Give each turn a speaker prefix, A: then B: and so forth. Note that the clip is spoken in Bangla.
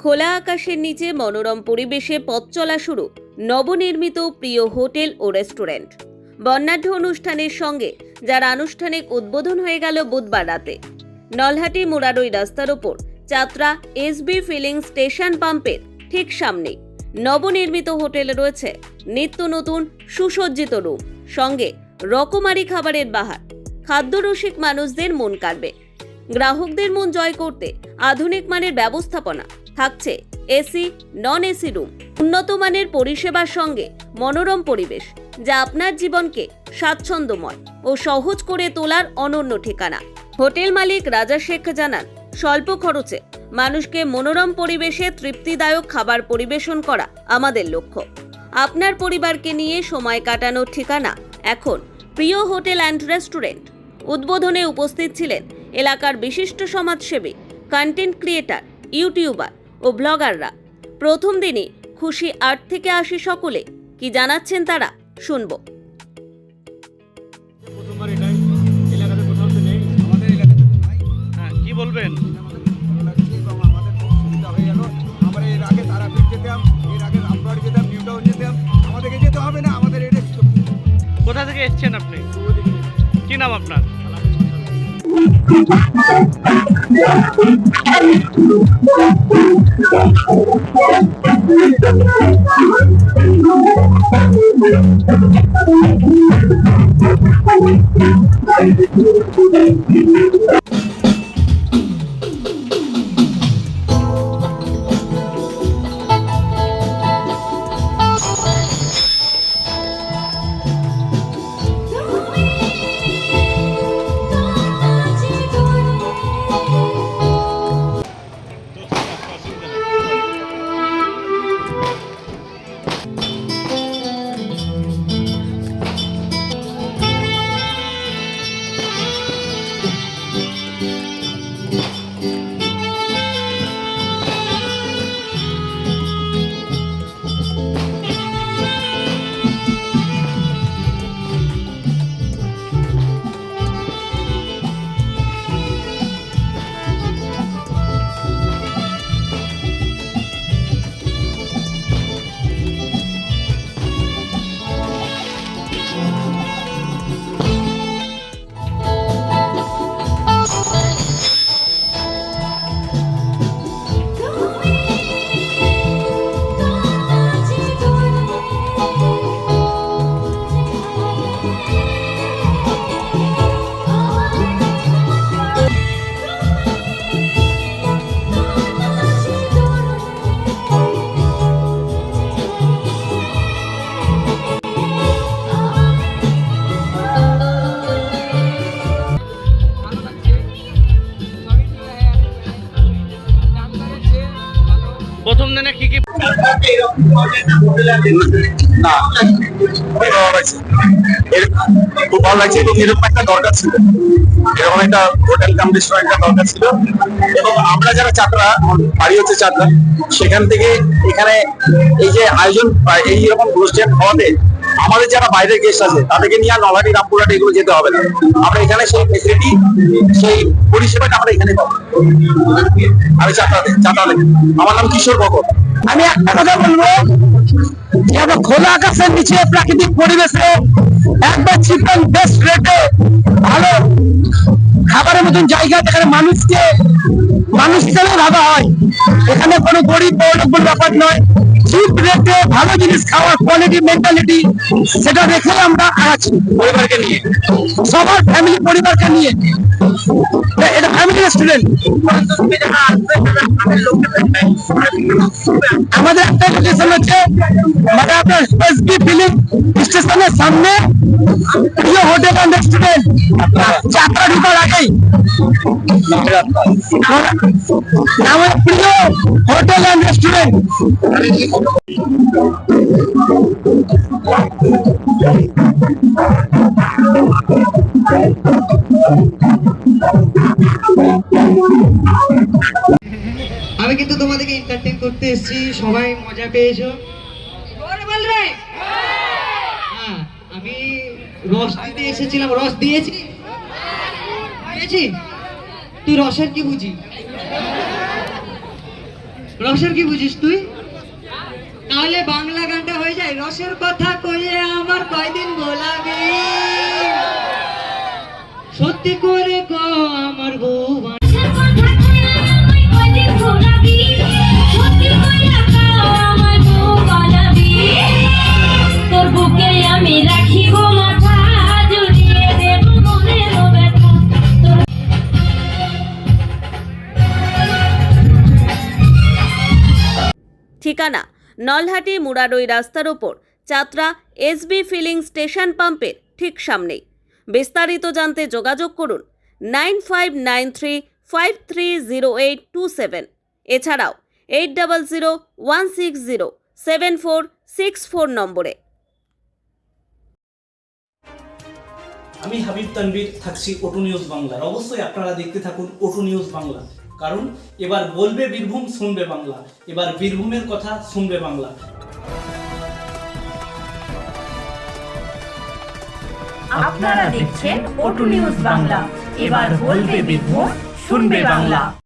A: খোলা আকাশের নিচে মনোরম পরিবেশে পথ চলা শুরু নবনির্মিত প্রিয় হোটেল ও রেস্টুরেন্ট। বর্ণাঢ্য অনুষ্ঠানের সঙ্গে, যার আনুষ্ঠানিক উদ্বোধন হয়ে গেল বুধবার রাতে। নলহাটি মুরারই রাস্তার ওপর চাত্রা এসবি ফিলিং স্টেশন পাম্পের ঠিক সামনেই। নবনির্মিত হোটেলে রয়েছে নিত্য নতুন সুসজ্জিত রুম, সঙ্গে রকমারি খাবারের বাহার। খাদ্যরসিক মানুষদের মন কাড়বে। গ্রাহকদের মন জয় করতে আধুনিক মানের ব্যবস্থাপনা থাকছে এসি নন এসি রুম উন্নত মানের পরিষেবার সঙ্গে মনোরম পরিবেশ, যা আপনার জীবনকে স্বাচ্ছন্দ্যময় ও সহজ করে তোলার অনন্য ঠিকানা। হোটেল মালিক রাজা শেখ জানান, স্বল্প খরচে মানুষকে মনোরম পরিবেশে তৃপ্তিদায়ক খাবার পরিবেশন করা আমাদের লক্ষ্য। আপনার পরিবারকে নিয়ে সময় কাটানোর ঠিকানা এখন প্রিয় হোটেল অ্যান্ড রেস্টুরেন্ট। উদ্বোধনে উপস্থিত ছিলেন এলাকার বিশিষ্ট সমাজসেবী, কন্টেন্ট ক্রিয়েটার, ইউটিউবার ও ব্লগাররা। প্রথম দিনই খুশি আট থেকে আশি সকলে। কি জানাচ্ছেন তারা? শুনব।
B: হ্যাঁ কি বলবেন?
C: হয়ে
B: কোথা থেকে এসেছেন আপনি? কি নাম আপনার? প্রথম
D: খুব ভালো লাগছে এবং এরকম একটা দরকার ছিল। এরকম একটা হোটেল কাম রেস্টুরেন্ট দরকার ছিল। এবং আমরা যারা চাকরা, বাড়ি হচ্ছে চাকরা, সেখান থেকে এখানে এই যে আয়োজন, এই রকম অনুষ্ঠান হওয়াতে আমাদের যারা বাইরের গেস্ট আছে, তাদেরকে নিয়ে আর নলাটি রামপুরহাট এগুলো যেতে হবে না। আমরা এখানে সেই ফেসিলিটি সেই পরিষেবাটা আমরা এখানে পাবো। আমি চাকরাতে চাকরাতে আমার নাম কিশোর ভগত
E: আমি একটা কথা বলব, যে আমরা খোলা আকাশের নিচে প্রাকৃতিক পরিবেশে একবার অ্যান্ড বেস্ট রেটে ভালো খাবারের মতন জায়গা যেখানে মানুষকে, মানুষ হিসেবে ভাবা হয়। এখানে কোনো গরিব বড় ব্যাপার নয়। চিপ রেটে ভালো জিনিস খাওয়ার কোয়ালিটি মেন্টালিটি সেটা রেখে আমরা আছি।
D: পরিবারকে নিয়ে।
E: সবার ফ্যামিলি পরিবারকে নিয়ে। এটা ফ্যামিলি রেস্টুরেন্ট আমাদের একটা লোকেশন হচ্ছে মানে আপনার এসবি ফিলিং স্টেশনের সামনে প্রিয় হোটেল অ্যান্ড রেস্টুরেন্ট যাত্রা ঢুকার আগেই আমার প্রিয় হোটেল অ্যান্ড রেস্টুরেন্ট
F: আমি কিন্তু তোমাদেরকে এন্টারটেইন করতে এসেছি। সবাই মজা পেয়েছ? হ্যাঁ আমি রস দিতে এসেছিলাম। রস দিয়েছি? দিয়েছি? তুই রসের কি বুঝি? রসের কি বুঝিস তুই? তাহলে বাংলা গানটা হয়ে যায়। রসের কথা কইয়ে আমার কয়দিন গোলাবি সত্যি করে কো আমার বউ
A: ঠিকানা নলহাটি মুরারই রাস্তার ওপর, চাত্রা এসবি ফিলিং স্টেশন পাম্পের ঠিক সামনেই। বিস্তারিত জানতে যোগাযোগ করুন nine five nine three, five three zero eight two seven. এছাড়াও eight double zero one six zero seven four six four নম্বরে।
G: আমি হাবিব তানভীর, থাকছি ওটু নিউজ বাংলার। অবশ্যই আপনারা দেখতে থাকুন ওটু নিউজ বাংলা। কারণ এবার বলবে বীরভূম, শুনবে বাংলা। এবার বীরভূমের কথা শুনবে বাংলা।
H: আপনারা দেখছেন ওটু নিউজ বাংলা। এবার বলবে বীরভূম, শুনবে বাংলা।